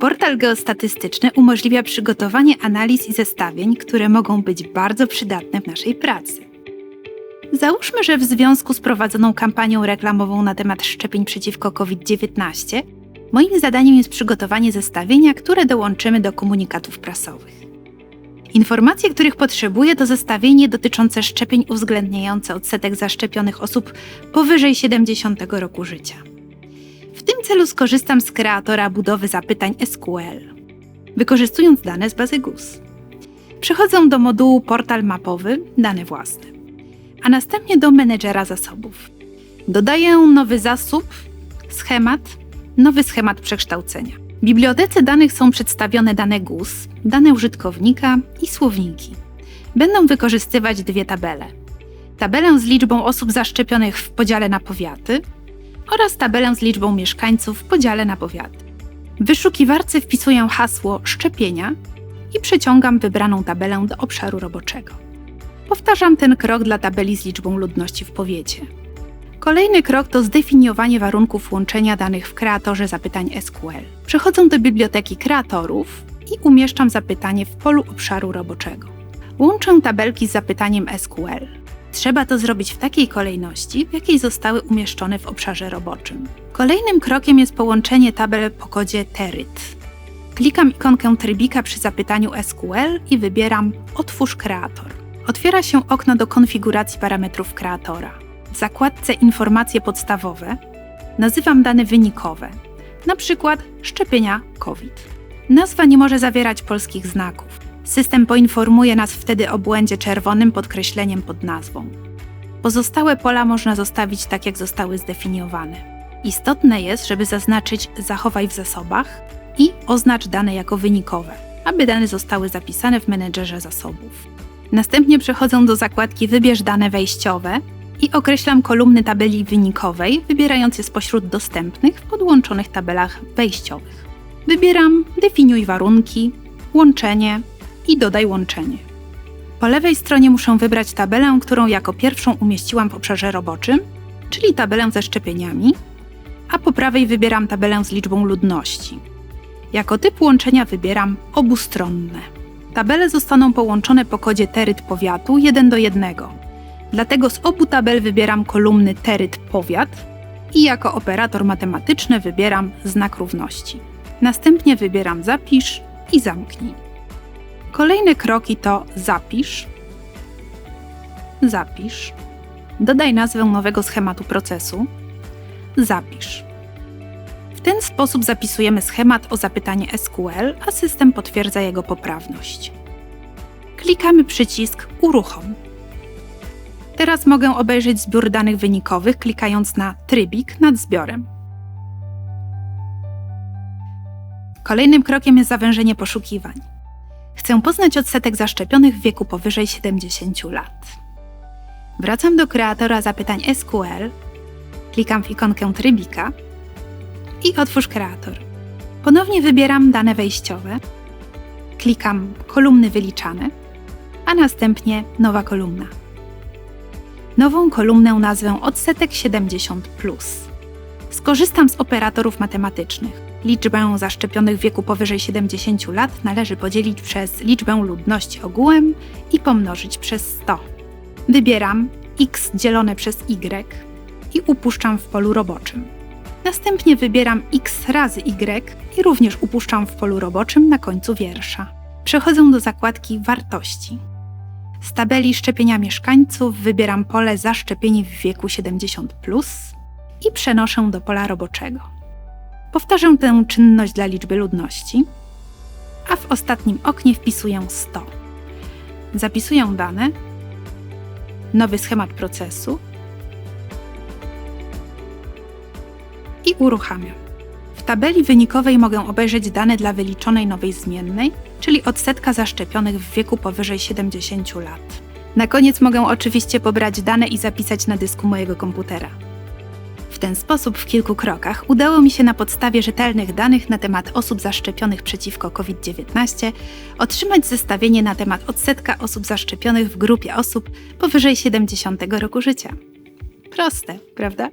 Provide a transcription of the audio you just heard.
Portal geostatystyczny umożliwia przygotowanie analiz i zestawień, które mogą być bardzo przydatne w naszej pracy. Załóżmy, że w związku z prowadzoną kampanią reklamową na temat szczepień przeciwko COVID-19, moim zadaniem jest przygotowanie zestawienia, które dołączymy do komunikatów prasowych. Informacje, których potrzebuję, to zestawienie dotyczące szczepień uwzględniające odsetek zaszczepionych osób powyżej 70 roku życia. Celu skorzystam z kreatora budowy zapytań SQL, wykorzystując dane z bazy GUS. Przechodzę do modułu Portal mapowy Dane własne, a następnie do menedżera zasobów. Dodaję nowy zasób, schemat, nowy schemat przekształcenia. W bibliotece danych są przedstawione dane GUS, dane użytkownika i słowniki. Będą wykorzystywać dwie tabele. Tabelę z liczbą osób zaszczepionych w podziale na powiaty oraz tabelę z liczbą mieszkańców w podziale na powiaty. W wyszukiwarce wpisuję hasło szczepienia i przeciągam wybraną tabelę do obszaru roboczego. Powtarzam ten krok dla tabeli z liczbą ludności w powiecie. Kolejny krok to zdefiniowanie warunków łączenia danych w kreatorze zapytań SQL. Przechodzę do biblioteki kreatorów i umieszczam zapytanie w polu obszaru roboczego. Łączę tabelki z zapytaniem SQL. Trzeba to zrobić w takiej kolejności, w jakiej zostały umieszczone w obszarze roboczym. Kolejnym krokiem jest połączenie tabel po kodzie TERYT. Klikam ikonkę trybika przy zapytaniu SQL i wybieram Otwórz kreator. Otwiera się okno do konfiguracji parametrów kreatora. W zakładce Informacje podstawowe nazywam dane wynikowe, na przykład szczepienia COVID. Nazwa nie może zawierać polskich znaków. System poinformuje nas wtedy o błędzie czerwonym podkreśleniem pod nazwą. Pozostałe pola można zostawić tak, jak zostały zdefiniowane. Istotne jest, żeby zaznaczyć Zachowaj w zasobach i oznacz dane jako wynikowe, aby dane zostały zapisane w menedżerze zasobów. Następnie przechodzę do zakładki Wybierz dane wejściowe i określam kolumny tabeli wynikowej, wybierając je spośród dostępnych w podłączonych tabelach wejściowych. Wybieram Definiuj warunki, łączenie i dodaj łączenie. Po lewej stronie muszę wybrać tabelę, którą jako pierwszą umieściłam w obszarze roboczym, czyli tabelę ze szczepieniami, a po prawej wybieram tabelę z liczbą ludności. Jako typ łączenia wybieram obustronne. Tabele zostaną połączone po kodzie teryt powiatu 1 do 1. Dlatego z obu tabel wybieram kolumny teryt powiat i jako operator matematyczny wybieram znak równości. Następnie wybieram zapisz i zamknij. Kolejne kroki to zapisz, zapisz, dodaj nazwę nowego schematu procesu, zapisz. W ten sposób zapisujemy schemat o zapytanie SQL, a system potwierdza jego poprawność. Klikamy przycisk Uruchom. Teraz mogę obejrzeć zbiór danych wynikowych, klikając na trybik nad zbiorem. Kolejnym krokiem jest zawężenie poszukiwań. Chcę poznać odsetek zaszczepionych w wieku powyżej 70 lat. Wracam do kreatora zapytań SQL, klikam w ikonkę trybika i otwórz kreator. Ponownie wybieram dane wejściowe, klikam kolumny wyliczane, a następnie nowa kolumna. Nową kolumnę nazwę odsetek 70. Skorzystam z operatorów matematycznych. Liczbę zaszczepionych w wieku powyżej 70 lat należy podzielić przez liczbę ludności ogółem i pomnożyć przez 100. Wybieram x dzielone przez y i upuszczam w polu roboczym. Następnie wybieram x razy y i również upuszczam w polu roboczym na końcu wiersza. Przechodzę do zakładki Wartości. Z tabeli szczepienia mieszkańców wybieram pole zaszczepieni w wieku 70 i przenoszę do pola roboczego. Powtarzam tę czynność dla liczby ludności, a w ostatnim oknie wpisuję 100. Zapisuję dane, nowy schemat procesu i uruchamiam. W tabeli wynikowej mogę obejrzeć dane dla wyliczonej nowej zmiennej, czyli odsetka zaszczepionych w wieku powyżej 70 lat. Na koniec mogę oczywiście pobrać dane i zapisać na dysku mojego komputera. Ten sposób w kilku krokach udało mi się na podstawie rzetelnych danych na temat osób zaszczepionych przeciwko COVID-19 otrzymać zestawienie na temat odsetka osób zaszczepionych w grupie osób powyżej 70 roku życia. Proste, prawda?